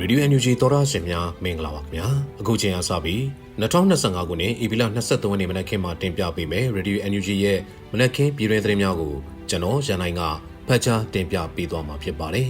Radio NUG သောရရှင်များမင်္ဂလာပါခင်ဗျာအခုချိန်အားစပြီး2025ခုနှစ်ဧပြီလ23ရက်နေ့မနက်ခင်းမှာတင်ပြပေးမယ် Radio NUG ရဲ့မနက်ခင်းပြည်တွင်သတင်းများကိုကျွန်တော်ရန်နိုင်ကဖတ်ကြားတင်ပြပေးသွားမှာဖြစ်ပါတယ်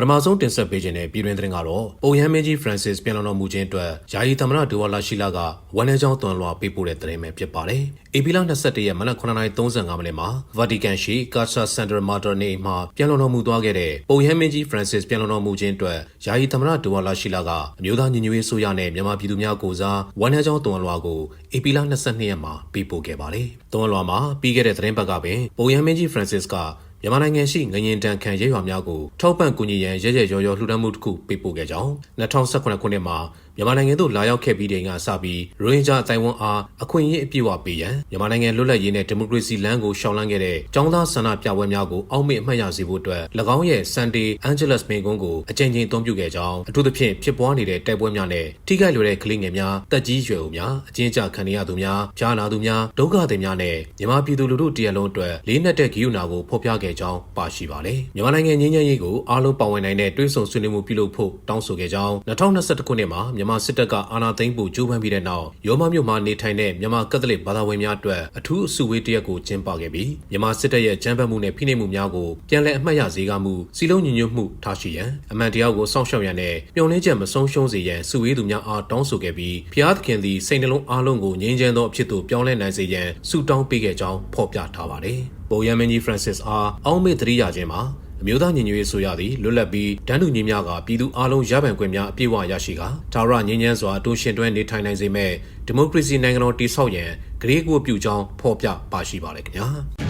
ပထမဆုံးတင်ဆက်ပေးခြင်းတဲ့ပြည်တွင်သတင်းကတော့ပုံရမ်းမင်းကြီး Francis ပြန်လည်တော်မူခြင်းအတွက်ယာယီသမ္မတဒူဝါလာရှိလာကဝန်ထမ်းကြောင်းတွန်လွှာပေးပို့တဲ့သတင်းပဲဖြစ်ပါတယ်။ဧပြီလ22ရက်မနက်9:35မိနစ်မှာ Vatican ရှိ Casa Santa Marta နေမှာပြန်လည်တော်မူသွားခဲ့တဲ့ပုံရမ်းမင်းကြီး Francis ပြန်လည်တော်မူခြင်းအတွက်ယာယီသမ္မတဒူဝါလာရှိလာကအမျိုးသားညီညွတ်ရေးဆိုရနဲ့မြန်မာပြည်သူများကိုစားဝန်ထမ်းကြောင်းတွန်လွှာကိုဧပြီလ22ရက်မှာပေးပို့ခဲ့ပါတယ်။တွန်လွှာမှာပြီးခဲ့တဲ့သတင်းပတ်ကပင်ပုံရမ်းမင်းကြီး Francis က မြန်မာနိုင်ငံရှိငရင်တန်ခံရဲရွာများကိုထောက်ပံ့ကူညီရန်ရဲရဲရော်ရော်လှူဒါန်းမှုတစ်ခုပေးပို့ခဲ့ကြောင်း2018ခုနှစ်မှာမြန်မာနိုင်ငံသို့လာရောက်ခဲ့ပြီးတဲ့ကစပြီးရိုဟင်ဂျာအတိုင်းဝန်အားအခွင့်အရေးအပြည့်အဝပေးရန်မြန်မာနိုင်ငံလွတ်လပ်ရေးနဲ့ဒီမိုကရေစီလမ်းကိုရှောင်လန်းခဲ့တဲ့ចောင်းသားဆန္ဒပြပွဲများကိုအောက်မေ့အမှတ်ရစေဖို့အတွက်၎င်းရဲ့ Sunday Angelus မင်းကုန်းကိုအကြိမ်ကြိမ်အသုံးပြုခဲ့ကြောင်းအထူးသဖြင့်ဖြစ်ပွားနေတဲ့တိုက်ပွဲများနဲ့ထိခိုက်လွယ်တဲ့ကလေးငယ်များတက်ကြီးရွယ်ဦးများအကျဉ်းချခံရသူများကြားနာသူများဒုက္ခသည်များနဲ့မြန်မာပြည်သူလူထုတရက်လုံးအတွက်လေးနက်တဲ့ဂိယူနာကိုဖော်ပြခဲ့ကြောင်းပါရှိပါတယ်မြန်မာနိုင်ငံငြိမ်းချမ်းရေးကိုအားလုံးပါဝင်နိုင်တဲ့တွဲဆုံဆွေးနွေးမှုပြုလုပ်ဖို့တောင်းဆိုခဲ့ကြောင်း2021ခုနှစ်မှာမြန်မာစစ်တပ်ကအာဏာသိမ်းဖို့ကြိုးပမ်းပြီးတဲ့နောက်ရောမမြို့မှာနေထိုင်တဲ့မြန်မာကက်သလစ်ဘာသာဝင်များအတွက်အထူးအစုဝေးတရက်ကိုကျင်းပခဲ့ပြီးမြန်မာစစ်တပ်ရဲ့ကြမ်းဖက်မှုနဲ့ဖိနှိပ်မှုများကိုပြန်လည်အမှတ်ရစေကမှုစီလုံးညီညွတ်မှုထားရှိရန်အမှန်တရားကိုစောင့်ရှောက်ရန်နဲ့မျှော်လင့်ချက်မဆုံးရှုံးစေရန်စုဝေးသူများအားတောင်းဆိုခဲ့ပြီးဖျားသခင်သည်စိတ်နှလုံးအားလုံးကိုငြိမ်းချမ်းသောအဖြစ်သို့ပြောင်းလဲနိုင်စေရန်ဆုတောင်းပေးခဲ့ကြောင်းဖော်ပြထားပါတယ်။ ပုံရမင်းကြီး Francis အားအောက်မေ့သတိရခြင်းမှာအမျိုးသားညီညွတ်ရေးဆိုရသည်လွတ်လပ်ပြီးတန်းတူညီမျှကပြည်သူအလုံးရပိုင်ခွင့်များအပြည့်အဝရရှိကာဒါရငြိမ်းချမ်းစွာတိုးရှင်တွဲနေထိုင်နိုင်စေမဲ့ဒီမိုကရေစီနိုင်ငံတော်တည်ဆောက်ရန်ဂရေကိုပြုကြောင်းဖော်ပြပါရှိပါတယ်ခင်ဗျာ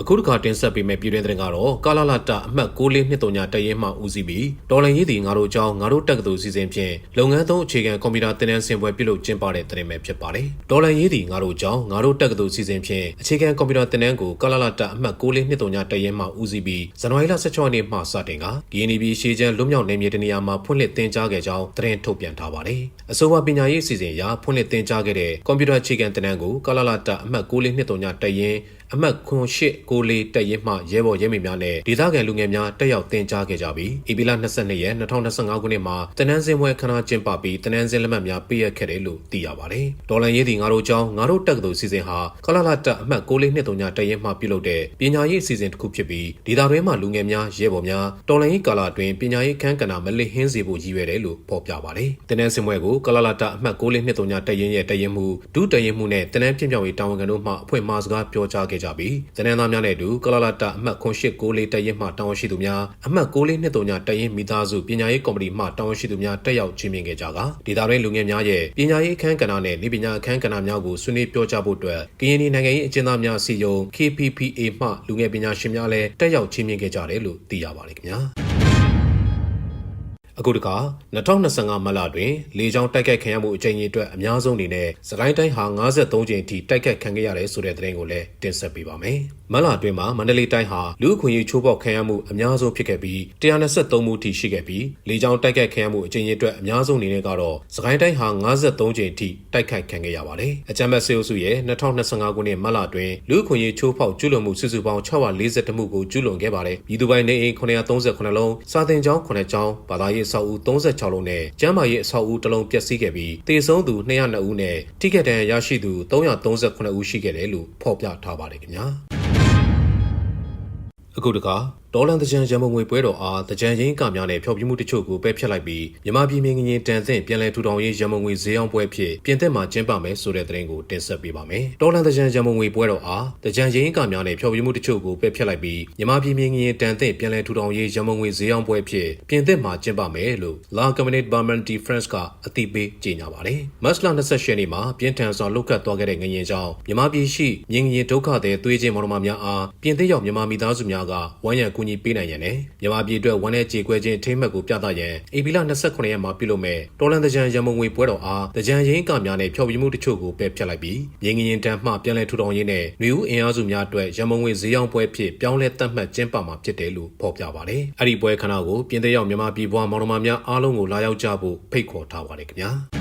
အခုတစ်ခါတင်ဆက်ပေးမယ့်ပြည်တွင်းသတင်းကတော့ကာလာလာတာအမှတ်6လေးနှစ်တုံညာတရဲမှဦးစီးပြီးတော်လန်ရေးသည်ငါတို့အကြောင်းငါတို့တက်ကတူစီစဉ်ဖြင့်လုပ်ငန်းသုံးအခြေခံကွန်ပျူတာသင်တန်းဆင်ပွဲပြုလုပ်ကျင်းပတဲ့သတင်းပဲဖြစ်ပါတယ်။တော်လန်ရေးသည်ငါတို့အကြောင်းငါတို့တက်ကတူစီစဉ်ဖြင့်အခြေခံကွန်ပျူတာသင်တန်းကိုကာလာလာတာအမှတ်6လေးနှစ်တုံညာတရဲမှဦးစီးပြီးဇန်နဝါရီလ16ရက်နေ့မှစတင်ကဂီနီဘီရှေချမ်းလွတ်မြောက်နေမြေတနေရာမှာဖွင့်လှစ်သင်ကြားခဲ့ကြောင်းသတင်းထုတ်ပြန်ထားပါတယ်။အဆိုပါပညာရေးအစီအစဉ်အရဖွင့်လှစ်သင်ကြားခဲ့တဲ့ကွန်ပျူတာအခြေခံသင်တန်းကိုကာလာလာတာအမှတ်6လေးနှစ်တုံညာတရဲ အမှတ်ခွန်၈ကိုလေးတက်ရင်မှရဲဘော်ရဲမေများနဲ့ဒေသခံလူငယ်များတက်ရောက်တင် जा ခဲ့ကြပြီးဧပြီလ22ရက်2025ခုနှစ်မှာတနန်းစင်ပွဲခဏကျင်းပပြီးတနန်းစင်လက်မှတ်များပေးအပ်ခဲ့တယ်လို့သိရပါတယ်။ဒေါ်လန်ရေးသည်ငါတို့ကြောင်းငါတို့တက်ကတူစီစဉ်ဟာကလလတက်အမှတ်6လေးနှစ်တုံညာတက်ရင်မှပြုလုပ်တဲ့ပညာရေးအစီအစဉ်တစ်ခုဖြစ်ပြီးဒေသတွင်းမှာလူငယ်များရဲဘော်များဒေါ်လန်ရေးကာလအတွင်းပညာရေးခန်းကဏ္ဍမလစ်ဟင်းစေဖို့ရည်ရွယ်တယ်လို့ဖော်ပြပါတယ်။တနန်းစင်ပွဲကိုကလလတက်အမှတ်6လေးနှစ်တုံညာတက်ရင်ရဲ့တက်ရင်မှုဒုတက်ရင်မှုနဲ့တနန်းပြင်းပြောင်းရေးတာဝန်ခံတို့မှအဖွင့်မှာစကားပြောကြားခဲ့ကြပြီးတနန်းသားများနဲ့အတူကလလတာအမှတ်0894တက်ရင်မှတာဝန်ရှိသူများအမှတ်94နှစ်တုံညာတက်ရင်မိသားစုပညာရေးကော်မတီမှတာဝန်ရှိသူများတက်ရောက်ချင်းမြင်ခဲ့ကြကဒေသတွင်းလူငယ်များရဲ့ပညာရေးအခမ်းကဏ္ဍနဲ့နေပညာအခမ်းကဏ္ဍများကိုဆွေးနွေးပြောကြားဖို့အတွက်ကရင်ပြည်နိုင်ငံရေးအကျဉ်းသားများစီယုံ KPPA မှလူငယ်ပညာရှင်များလည်းတက်ရောက်ချင်းမြင်ခဲ့ကြတယ်လို့သိရပါတယ်ခင်ဗျာ အခုတခါ2025မလတွင်လေကြောင်းတိုက်ခိုက်ခံရမှုအကြိမ်ကြီးအတွက်အများဆုံးအနေနဲ့စကိုင်းတိုင်းဟာ53ကြိမ်ထိတိုက်ခိုက်ခံခဲ့ရတယ်ဆိုတဲ့သတင်းကိုလည်းတင်ဆက်ပေးပါမယ်။မလအတွင်းမှာမန္တလေးတိုင်းဟာလူအခွင့်အရေးချိုးဖောက်ခံရမှုအများဆုံးဖြစ်ခဲ့ပြီး123မှုထိရှိခဲ့ပြီးလေကြောင်းတိုက်ခိုက်ခံရမှုအကြိမ်ကြီးအတွက်အများဆုံးအနေနဲ့ကတော့စကိုင်းတိုင်းဟာ53ကြိမ်ထိတိုက်ခိုက်ခံခဲ့ရပါတယ်။အကြမ်းဖက်ဆေးအုပ်စုရဲ့2025ခုနှစ်မလအတွင်းလူအခွင့်အရေးချိုးဖောက်ကျူးလွန်မှုစုစုပေါင်း642မှုကိုကျူးလွန်ခဲ့ပါတယ်။ပြည်သူပိုင်နေအိမ်938လုံး၊စာသင်ကျောင်း9ကျောင်း၊ဘာသာရေးအဆောက်အဦ36လုံးနဲ့ကျန်းမာရေးအဆောက်အဦတစ်လုံးပျက်စီးခဲ့ပြီးတေဆုံးသူ202ဦးနဲ့ထိခိုက်ဒဏ်ရာရရှိသူ339ဦးရှိခဲ့တယ်လို့ဖော်ပြထားပါတယ်ခင်ဗျာ။အခုတခါဒေါ်လန်တကြံရန်ပုံငွေပွဲတော်အားတကြံရင်းကများနဲ့ဖျော်ဖြေမှုတချို့ကိုပယ်ဖျက်လိုက်ပြီးမြန်မာပြည်မြင်းငင်းတန်ဆင့်ပြန်လည်ထူထောင်ရေးရန်ပုံငွေဈေးအောင်ပွဲဖြစ်ပြင်သစ်မှာကျင်းပမယ်ဆိုတဲ့သတင်းကိုတင်ဆက်ပေးပါမယ်။ဒေါ်လန်တကြံရန်ပုံငွေပွဲတော်အားတကြံရင်းကများနဲ့ဖျော်ဖြေမှုတချို့ကိုပယ်ဖျက်လိုက်ပြီးမြန်မာပြည်မြင်းငင်းတန်ဆင့်ပြန်လည်ထူထောင်ရေးရန်ပုံငွေဈေးအောင်ပွဲဖြစ်ပြင်သစ်မှာကျင်းပမယ်လို့ La Communauté Barman de France ကအသိပေးကြေညာပါတယ်။မတ်လ28ရက်နေ့မှာပြင်းထန်စွာလုတ်ကတ်သွားခဲ့တဲ့ငရင်ကြောင့်မြန်မာပြည်ရှိမြင်းငင်းဒုက္ခသည်သွေးချင်းမော်ဒမာများအားပြင်သစ်ရောက်မြန်မာမိသားစုများကဝမ်းရံကူညီပေးနိုင်ရန်နဲ့မြန်မာပြည်အတွက်ဝန်내ကြေကွဲခြင်းထိမ့်မှတ်ကိုပြသရန်ဧပြီလ29ရက်မှာပြုလုပ်မဲ့တော်လန်တကြံရမုံငွေပွဲတော်အားတကြံရင်းကများနဲ့ဖျော်ဖြေမှုတချို့ကိုပယ်ဖျက်လိုက်ပြီးမြင်းငရင်တန်းမှပြန်လည်ထူထောင်ရေးနဲ့လူဦးအင်အားစုများအတွက်ရမုံငွေဈေးရောင်းပွဲဖြစ်ပြောင်းလဲသတ်မှတ်ကျင်းပမှာဖြစ်တယ်လို့ဖော်ပြပါတယ်။အဲ့ဒီပွဲခဏကိုပြင်သစ်ရောက်မြန်မာပြည်ပွားမောင်နှမများအားလုံးကိုလာရောက်ကြဖို့ဖိတ်ခေါ်ထားပါတယ်ခင်ဗျာ။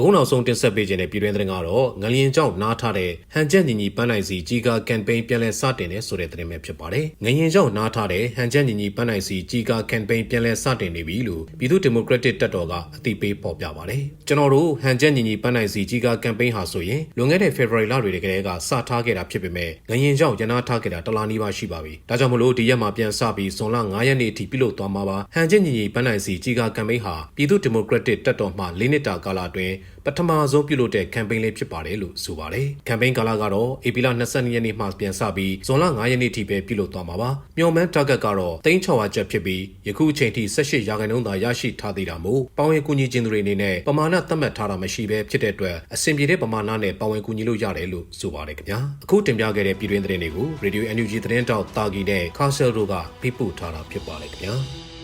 အခုနောက်ဆုံးတင်ဆက်ပေးခြင်းတဲ့ပြည်တွင်းသတင်းကတော့ငလျင်ကြောင့်နားထားတဲ့ဟန်ချက်ညီညီပန်းနိုင်စီကြီးကာကမ်ပိန်းပြန်လည်စတင်တဲ့ဆိုတဲ့သတင်းပဲဖြစ်ပါတယ်။ငလျင်ကြောင့်နားထားတဲ့ဟန်ချက်ညီညီပန်းနိုင်စီကြီးကာကမ်ပိန်းပြန်လည်စတင်နေပြီလို့ပြည်သူ့ဒီမိုကရက်တစ်တပ်တော်ကအသိပေးပေါ်ပြပါတယ်။ကျွန်တော်တို့ဟန်ချက်ညီညီပန်းနိုင်စီကြီးကာကမ်ပိန်းဟာဆိုရင်လွန်ခဲ့တဲ့ဖေဖော်ဝါရီလတွေကတည်းကစထားခဲ့တာဖြစ်ပေမဲ့ငလျင်ကြောင့်ရနာထားခဲ့တာတလားနီးပါးရှိပါပြီ။ဒါကြောင့်မလို့ဒီရက်မှာပြန်စပြီးဇွန်လ9ရက်နေ့အထိပြုလုပ်သွားမှာပါ။ဟန်ချက်ညီညီပန်းနိုင်စီကြီးကာကမ်ပိန်းဟာပြည်သူ့ဒီမိုကရက်တစ်တပ်တော်မှ၄နှစ်တာကာလအတွင်းပထမဆုံးပြုလုပ်တဲ့ကမ်ပိန်းလေးဖြစ်ပါတယ်လို့ဆိုပါတယ်။ကမ်ပိန်းကာလကတော့ဧပြီလ22ရက်နေ့မှပြန်စပြီးဇွန်လ9ရက်နေ့ထိပဲပြုလုပ်သွားမှာပါ။မျှော်မှန်း target ကတော့3600ကျပ်ဖြစ်ပြီးယခုအချိန်ထိ18ရာခိုင်နှုန်းသာရရှိထားသေးတာမို့ပေါဝင်ကူညီခြင်းတွေအနေနဲ့ပမာဏသတ်မှတ်ထားတာမရှိဘဲဖြစ်တဲ့အတွက်အဆင်ပြေတဲ့ပမာဏနဲ့ပါဝင်ကူညီလို့ရတယ်လို့ဆိုပါတယ်ခင်ဗျာ။အခုတင်ပြခဲ့တဲ့ပြည်တွင်းသတင်းတွေကို Radio NUG သတင်းတောက်တာဂီနဲ့ Castle တို့ကပြပို့ထားတာဖြစ်ပါတယ်ခင်ဗျာ။